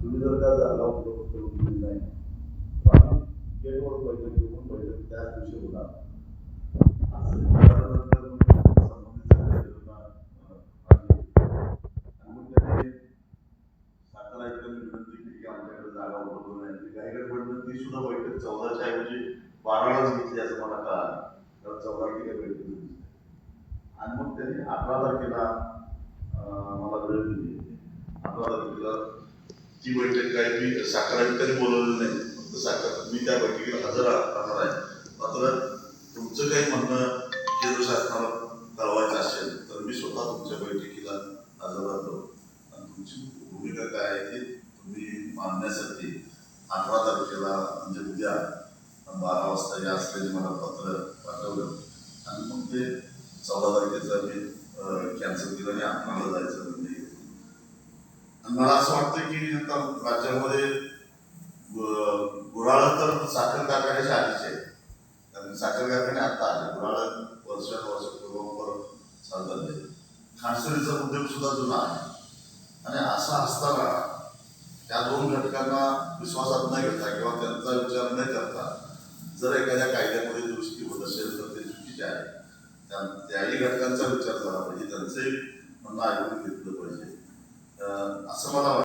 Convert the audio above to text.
तुम्ही जर का जागा उपलब्ध करून दिली नाही तर आम्ही गेटवर बैठक घेऊन बैठक त्याच दिवशी होणार असं आणि मग जागा नाही. ती सुद्धा बैठक चौदाच्या ऐवजी बारालाच घेतली असं मला कळालं. कारण चौदा तारखेला बैठक आणि मग त्यांनी अठरा तारखेला मला वेळ दिली. अठरा तारखेला ती बैठक काय मी साखर तरी बोलवलेली नाही. फक्त साखर मी त्या बैठकीला हजर राहणार आहे. मात्र तुमचं काही म्हणणं केंद्र शासनाला कळवायचं असेल तर मी स्वतः तुमच्या बैठकीला हजर राहतो. आणि तुमची भूमिका काय आहे ती तुम्ही मानण्यासाठी अठरा तारखेला म्हणजे उद्या बारा वाजता या असलेले मला पत्र पाठवलं. आणि मग ते चौदा तारखेचं मी कॅन्सल केलं आणि अकराला जायचं. मला असं वाटतं की आता राज्यामध्ये गु- तर साखर कारखान्याच्या आधीच आहे कारण साखर कारखाने आता आले. गुऱ्हाळ वर्षानुवर्ष पूर्वापर चालू झाले. खानसरीचा उद्योग सुद्धा जुना आहे. आणि असा असताना त्या दोन घटकांना विश्वासात न घेता किंवा त्यांचा विचार न करता जर एखाद्या कायद्यामध्ये दुरुस्ती होत असेल तर ते चुकीचे आहे. त्या त्याही घटकांचा विचार झाला पाहिजे. त्यांचंही म्हणणं ऐकून घेतलं पाहिजे そこの